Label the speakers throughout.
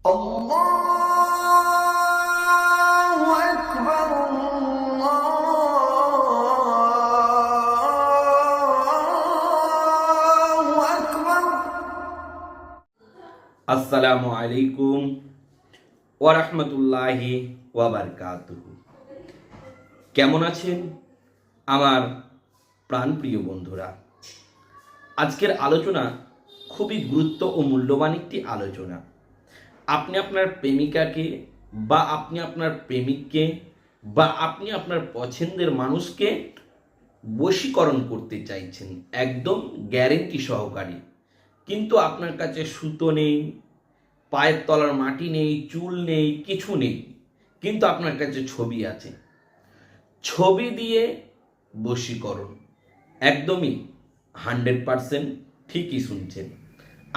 Speaker 1: আসসালামু আলাইকুম ওরহমতুল্লাহি ওয়াবারকাতুহ কেমন আছেন আমার প্রাণপ্রিয় বন্ধুরা? আজকের আলোচনা খুবই গুরুত্ব ও মূল্যবান একটি আলোচনা। আপনি আপনার প্রেমিকাকে বা আপনি আপনার প্রেমিককে বা আপনি আপনার পছন্দের মানুষকে বশীকরণ করতে চাইছেন, একদম গ্যারেন্টি সহকারী। কিন্তু আপনার কাছে সুতো নেই, পায়ের তলার মাটি নেই, চুল নেই, কিছু নেই, কিন্তু আপনার কাছে ছবি আছে। ছবি দিয়ে বশীকরণ, একদমই হান্ড্রেড পারসেন্ট ঠিকই শুনছেন।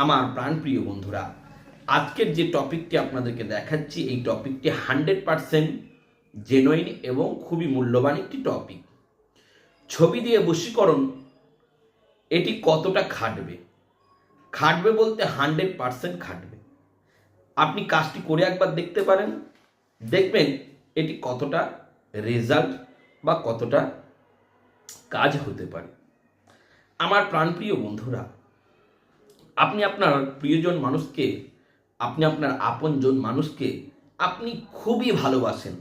Speaker 1: আমার প্রাণপ্রিয় বন্ধুরা আজকের যে টপিকটি আপনাদেরকে দেখাচ্ছি, এই টপিকটি হান্ড্রেড পারসেন্ট জেনুইন এবং খুবই মূল্যবান একটি টপিক। ছবি দিয়ে বশীকরণ, এটি কতটা খাটবে? খাটবে বলতে হান্ড্রেড পারসেন্ট খাটবে। আপনি কাজটি করে একবার দেখতে পারেন। দেখবেন এটি কতটা রেজাল্ট বা কতটা কাজ হতে পারে। আমার প্রাণপ্রিয় বন্ধুরা, আপনি আপনার প্রিয়জন মানুষকে আপনি আপনার আপনজন মানুষকে আপনি খুবই ভালোবাসেন।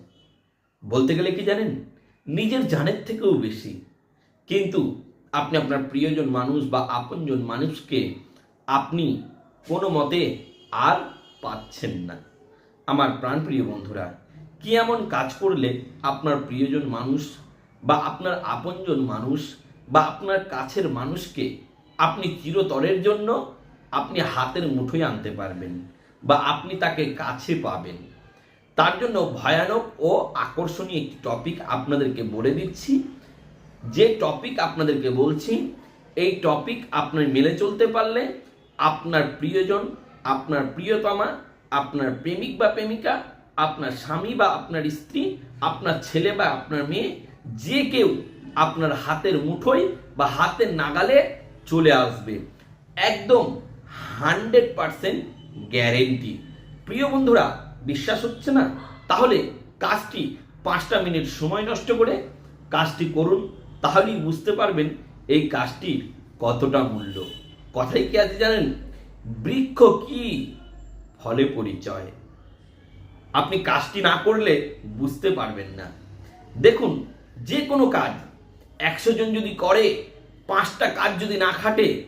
Speaker 1: বলতে গেলে কি জানেন? নিজের জানের থেকেও বেশি। কিন্তু আপনি আপনার প্রিয়জন মানুষ বা আপনজন মানুষকে আপনি কোনো মতে আর পাচ্ছেন না। আমার প্রাণপ্রিয় বন্ধুরা, কি এমন কাজ করলে আপনার প্রিয়জন মানুষ বা আপনার আপনজন মানুষ বা আপনার কাছের মানুষকে আপনি চিরতরের জন্য আপনি হাতের মুঠোয় আনতে পারবেন? বা আপনি তাকে কাছে পাবেন। তার জন্য ভয়ানক ও আকর্ষণীয় একটি টপিক আপনাদেরকে বলে দিচ্ছি। যে টপিক আপনাদেরকে বলছি, এই টপিক আপনার মেলে চলতে পারলে আপনার প্রিয়জন, আপনার প্রিয়তমা, আপনার প্রেমিক বা প্রেমিকা, আপনার স্বামী বা আপনার স্ত্রী, আপনার ছেলে বা আপনার মেয়ে, যে কেউ আপনার হাতের মুঠোয় বা হাতের নাগালে চলে আসবে। একদম হান্ড্রেড পারসেন্ট গ্যারেন্টি। প্রিয় বন্ধুরা, বিশ্বাস হচ্ছে না? তাহলে কাজটি পাঁচটা মিনিট সময় নষ্ট করে কাজটি করুন, তাহলেই বুঝতে পারবেন এই কাজটির কতটা মূল্য। কথাই কি আছে জানেন? বৃক্ষ কি ফলে পরিচয়। আপনি কাজটি না করলে বুঝতে পারবেন না। দেখুন, যে কোনো কাজ, একশো জন যদি করে, পাঁচটা কাজ যদি না খাটে,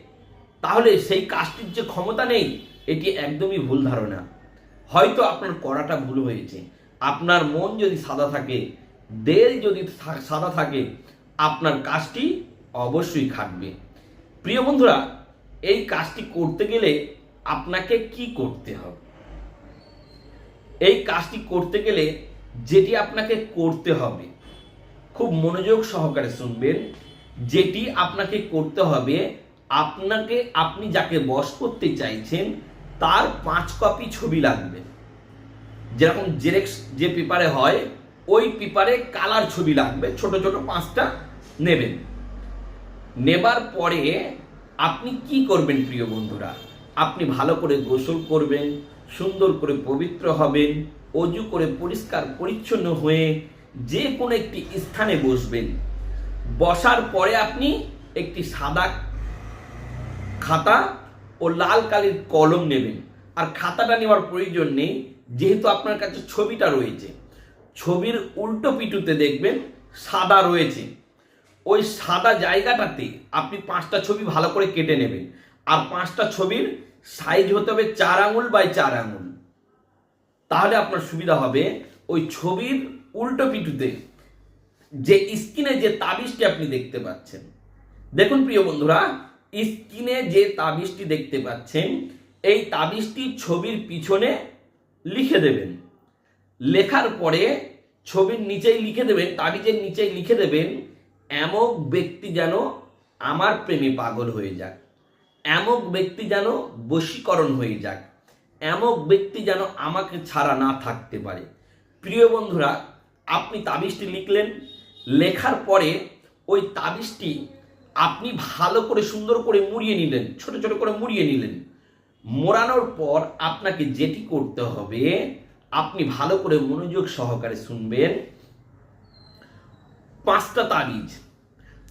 Speaker 1: তাহলে সেই কাজটির যে ক্ষমতা নেই এটি একদমই ভুল ধারণা। হয়তো আপনার করাটা ভুল হয়েছে। আপনার মন যদি সাদা থাকে দেল যদি সাদা থাকে, আপনার কাজটি অবশ্যই খাটবে। প্রিয় বন্ধুরা, এই কাজটি করতে গেলে আপনাকে কি করতে হবে? এই কাজটি করতে গেলে যেটি আপনাকে করতে হবে, খুব মনোযোগ সহকারে শুনবেন। যেটি আপনাকে করতে হবে, আপনাকে, আপনি যাকে বস করতে চাইছেন তার পাঁচ কপি ছবি লাগবে। যেরকম জেরেক্স যে পেপারে হয়, ওই পেপারে কালার ছবি লাগবে। ছোট ছোট পাঁচটা নেবেন। নেবার পরে আপনি কি করবেন প্রিয় বন্ধুরা? আপনি ভালো করে গোসল করবেন, সুন্দর করে পবিত্র হবেন, অজু করে পরিষ্কার, পরিচ্ছন্ন হয়ে যে কোনো একটি স্থানে বসবেন। বসার পরে আপনি একটি সাদা খাতা ও লাল কালির কলম নেবেন। আর খাতাটা নেওয়ার প্রয়োজন নেই, যেহেতু আপনার কাছে ছবিটা রয়েছে। ছবির উল্টো পিটুতে দেখবেন সাদা রয়েছে। ওই সাদা জায়গাটাতে আপনি পাঁচটা ছবি ভালো করে কেটে নেবেন। আর পাঁচটা ছবির সাইজ হতে হবে চার আঙুল বাই চার আঙুল। তাহলে আপনার সুবিধা হবে ওই ছবির উল্টো পিটুতে যে স্ক্রিনে যে তাবিজটি আপনি দেখতে পাচ্ছেন। দেখুন প্রিয় বন্ধুরা স্ক্রিনে যে তাবিজটি দেখতে পাচ্ছেন, এই তাবিজটি ছবির পিছনে লিখে দেবেন। লেখার পরে ছবির নিচেই লিখে দেবেন, তাবিজের নিচেই লিখে দেবেন, এমক ব্যক্তি যেন আমার প্রেমে পাগল হয়ে যাক। এমক ব্যক্তি যেন বশীকরণ হয়ে যাক। এমক ব্যক্তি যেন আমাকে ছাড়া না থাকতে পারে। প্রিয় বন্ধুরা, আপনি তাবিজটি লিখলেন, লেখার পরে ওই তাবিজটি আপনি ভালো করে সুন্দর করে মুড়িয়ে নিলেন, ছোট ছোট করে মুড়িয়ে নিলেন। মোড়ানোর পর আপনাকে যেটি করতে হবে, আপনি ভালো করে মনোযোগ সহকারে শুনবেন। পাঁচটা তাবিজ।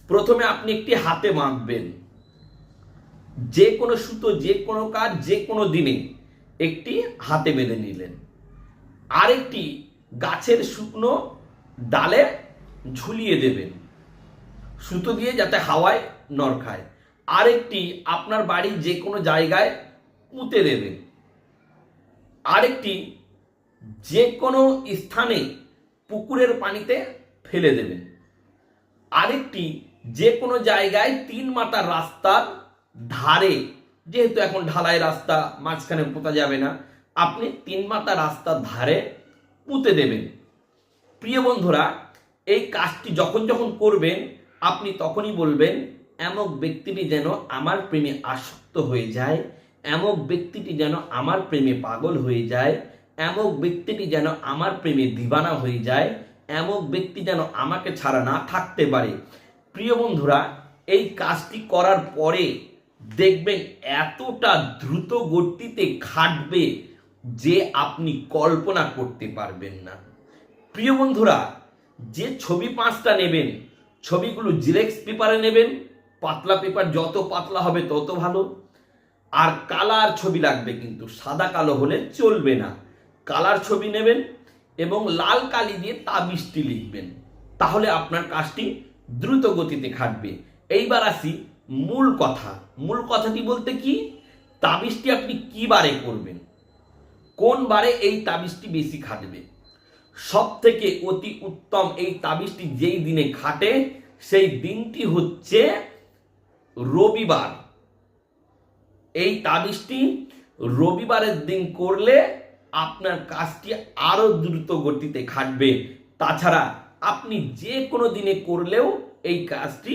Speaker 1: প্রথমে আপনি একটি হাতে বাঁধবেন। যে কোনো সুতো, যে কোনো কাজ, যে কোনো দিনে একটি হাতে বেঁধে নিলেন। আরেকটি গাছের শুকনো ডালে ঝুলিয়ে দেবেন। সুতো দিয়ে যাতে হাওয়ায় নড় খায়। আরেকটি, আপনার বাড়ির যে কোনো জায়গায় পুঁতে দেবেন আরেকটি যে কোনো স্থানে পুকুরের পানিতে ফেলে দেবেন আরেকটি যে কোনো জায়গায় তিন মাথার রাস্তার ধারে, যেহেতু এখন ঢালাই রাস্তা, মাঝখানে পোতা যাবে না, আপনি তিন মাথা রাস্তার ধারে পুঁতে দেবেন। প্রিয় বন্ধুরা, এই কাজটি যখন যখন করবেন আপনি তখনই বলবেন, এমক ব্যক্তিটি যেন আমার প্রেমে আসক্ত হয়ে যায়, এমক ব্যক্তিটি যেন আমার প্রেমে পাগল হয়ে যায়, এমক ব্যক্তিটি যেন আমার প্রেমে দিবানা হয়ে যায়, এমক ব্যক্তি যেন আমাকে ছাড়া না থাকতে পারে। প্রিয় বন্ধুরা, এই কাজটি করার পরে দেখবেন এতটা দ্রুত গতিতে খাটবে যে আপনি কল্পনা করতে পারবেন না। প্রিয় বন্ধুরা, যে ছবি পাঁচটা নেবেন ছবিগুলো জিরেক্স পেপারে নেবেন, পাতলা পেপার যত পাতলা হবে তত ভালো। আর কালার ছবি লাগবে কিন্তু, সাদা কালো হলে চলবে না। কালার ছবি নেবেন এবং লাল কালি দিয়ে তাবিজটি লিখবেন। তাহলে আপনার কাজটি দ্রুত গতিতে খাটবে। এইবার আসি মূল কথা। মূল কথাটি বলতে কি? তাবিজটি আপনি কি বারে করবেন? কোন বারে এই তাবিজটি বেশি খাটবে? সব থেকে অতি উত্তম এই তাবিজটি যেই দিনে খাটে, সেই দিনটি হচ্ছে রবিবার। এই তাবিজটি রবিবারের দিন করলে আপনার কাজটি আরও দ্রুত গতিতে খাটবে। তাছাড়া আপনি যে কোনো দিনে করলেও এই কাজটি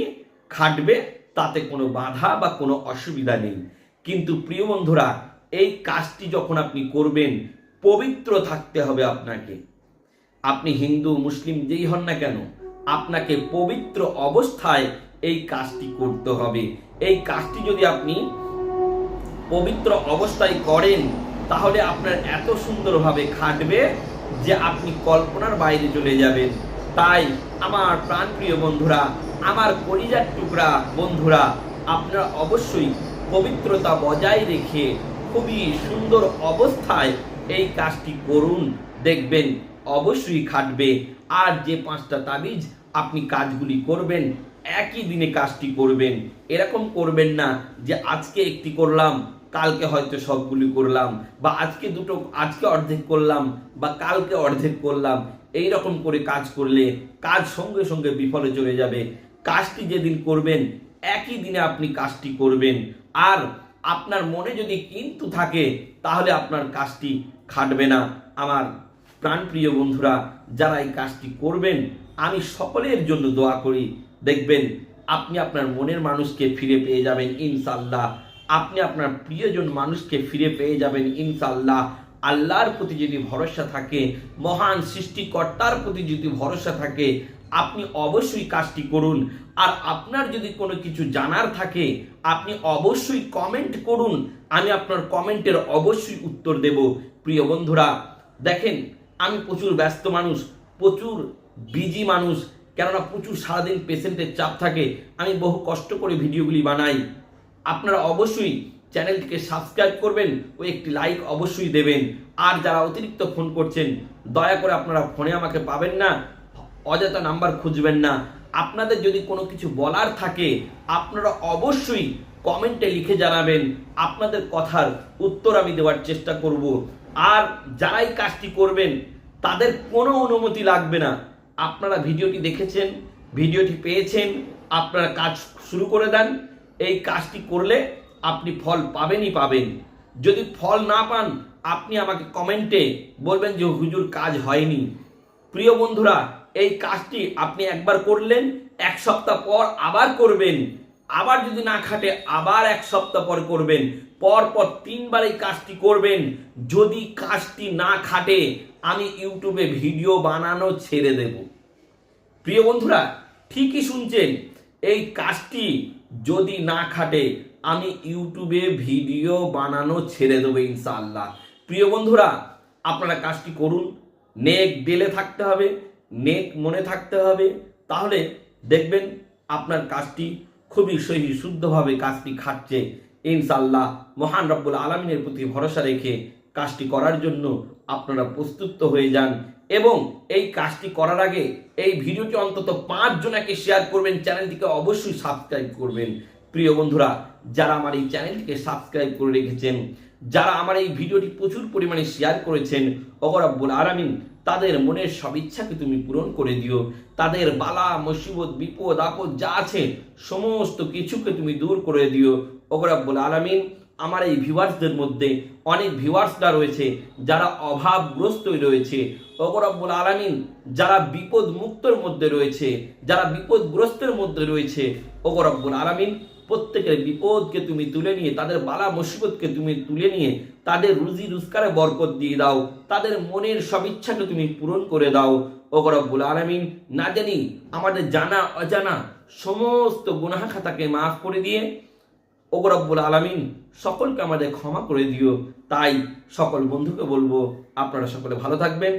Speaker 1: খাটবে, তাতে কোনো বাধা বা কোনো অসুবিধা নেই। কিন্তু প্রিয় বন্ধুরা, এই কাজটি যখন আপনি করবেন, পবিত্র থাকতে হবে আপনাকে। আপনি হিন্দু, মুসলিম যেই হন না কেন, আপনাকে পবিত্র অবস্থায় এই কাজটি করতে হবে। এই কাজটি যদি আপনি পবিত্র অবস্থায় করেন, তাহলে আপনার এত সুন্দরভাবে খাটবে যে আপনি কল্পনার বাইরে চলে যাবেন। তাই আমার প্রাণপ্রিয় বন্ধুরা, আমার কলিজার টুকরা বন্ধুরা, আপনারা অবশ্যই পবিত্রতা বজায় রেখে খুবই সুন্দর অবস্থায় এই কাজটি করুন, দেখবেন। অবশ্যই খাটবে। আর যে পাঁচটা তাবিজ আপনি কাজগুলি করবেন, একই দিনে কাজটি করবেন। এরকম করবেন না যে আজকে একটি করলাম, কালকে হয়তো সবগুলি করলাম, বা আজকে দুটো, আজকে অর্ধেক করলাম, বা কালকে অর্ধেক করলাম। এই রকম করে কাজ করলে কাজ সঙ্গে সঙ্গে বিফলে চলে যাবে। কাজটি যেদিন করবেন, একই দিনে আপনি কাজটি করবেন। আর আপনার মনে যদি কিন্তু থাকে, তাহলে আপনার কাজটি খাটবে না। আমার প্রাণপ্রিয় বন্ধুরা, যারা এই কাজটি করবেন, আমি সকলের জন্য দোয়া করি। দেখবেন, আপনি আপনার মনের মানুষকে ফিরে পেয়ে যাবেন ইনশাল্লাহ আপনি আপনার প্রিয়জন মানুষকে ফিরে পেয়ে যাবেন ইনশাল্লাহ আল্লাহর প্রতি যদি ভরসা থাকে, মহান সৃষ্টিকর্তার প্রতি যদি ভরসা থাকে, আপনি অবশ্যই কাজটি করুন। আর আপনার যদি কোনো কিছু জানার থাকে, আপনি অবশ্যই কমেন্ট করুন। আমি আপনার কমেন্টের অবশ্যই উত্তর দেব। প্রিয় বন্ধুরা, দেখেন আমি প্রচুর ব্যস্ত মানুষ, প্রচুর বিজি মানুষ, কেননা প্রচুর সারাদিন পেশেন্টের চাপ থাকে, আমি বহু কষ্ট করে ভিডিওগুলি বানাই। আপনারা অবশ্যই চ্যানেলটিকে সাবস্ক্রাইব করবেন ও একটি লাইক অবশ্যই দেবেন। আর যারা অতিরিক্ত ফোন করছেন, দয়া করে আপনারা ফোনে আমাকে পাবেন না, অযথা নাম্বার খুঁজবেন না। আপনাদের যদি কোনো কিছু বলার থাকে, আপনারা অবশ্যই কমেন্টে লিখে জানাবেন। আপনাদের কথার উত্তর আমি দেওয়ার চেষ্টা করব। আর যারাই কাজটি করবেন, তাদের কোনো অনুমতি লাগবে না। আপনারা ভিডিওটি দেখেছেন, ভিডিওটি পেয়েছেন, আপনারা কাজ শুরু করে দেন। এই কাজটি করলে আপনি ফল পাবেনই পাবেন। যদি ফল না পান, আপনি আমাকে কমেন্টে বলবেন যে, হুজুর, কাজ হয়নি। প্রিয় বন্ধুরা, এই কাজটি আপনি একবার করলেন, এক সপ্তাহ পর আবার করবেন। আবার যদি না খাটে, আবার এক সপ্তাহ পর করবেন। পর পর তিনবার এই কাজটি করবেন। যদি কাজটি না খাটে, আমি ইউটিউবে ভিডিও বানানো ছেড়ে দেব। প্রিয় বন্ধুরা, ঠিকই শুনছেন, এই কাজটি যদি না খাটে, আমি ইউটিউবে ভিডিও বানানো ছেড়ে দেবো ইনশাআল্লাহ। প্রিয় বন্ধুরা, আপনারা কাজটি করুন। নেক ডেলে থাকতে হবে, নেক মনে থাকতে হবে। তাহলে দেখবেন আপনার কাজটি খুবই সহি, শুদ্ধভাবে কাজটি খাচ্ছে। ইনশাল্লাহ মহান রব্বুল আলমিনের প্রতি ভরসা রেখে কাজটি করার জন্য আপনারা প্রস্তুত হয়ে যান এবং এই কাজটি করার আগে এই ভিডিওটি অন্তত পাঁচ জনাকে শেয়ার করবেন, চ্যানেলটিকে অবশ্যই সাবস্ক্রাইব করবেন। প্রিয় বন্ধুরা, যারা আমার এই চ্যানেলটিকে সাবস্ক্রাইব করে রেখেছেন, যারা আমার এই ভিডিওটি প্রচুর পরিমাণে শেয়ার করেছেন অগরব্বুল আরামিন তাদের মনের সব ইচ্ছাকে তুমি পূরণ করে দিও। তাদের বালা, মুসিবত, বিপদ, আপদ যা আছে, সমস্ত কিছুকে তুমি দূর করে দিও। ওগরাব্বুল আলামিন, আমার এই ভিউয়ার্সদের মধ্যে অনেক ভিউয়ার্সরা রয়েছে যারা অভাবগ্রস্ত রয়েছে। ওগরাব্বুল আলামিন, যারা বিপদ মুক্তর মধ্যে রয়েছে, যারা বিপদগ্রস্তের মধ্যে রয়েছে ওগরাব্বুল আলামিন প্রত্যেকের বিপদকে তুমি তুলে নিয়ে, তাদের বালা মুসিবতকে তুমি তুলে নিয়ে, তাদের রুজি রোজগারে বরকত দিয়ে দাও, তাদের মনের সব ইচ্ছাকে তুমি পূরণ করে দাও। ও রব্বুল আলামিন, না জানি আমাদের জানা, অজানা সমস্ত গুনাহ খাতাকে মাফ করে দিয়ে ও রব্বুল আলামিন, সকলকে আমাদের ক্ষমা করে দিও। তাই সকল বন্ধুকে বলব, আপনারা সকলে ভালো থাকবেন,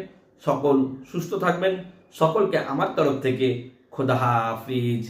Speaker 1: সকল সুস্থ থাকবেন, সকলকে আমার তরফ থেকে খোদা হাফিজ।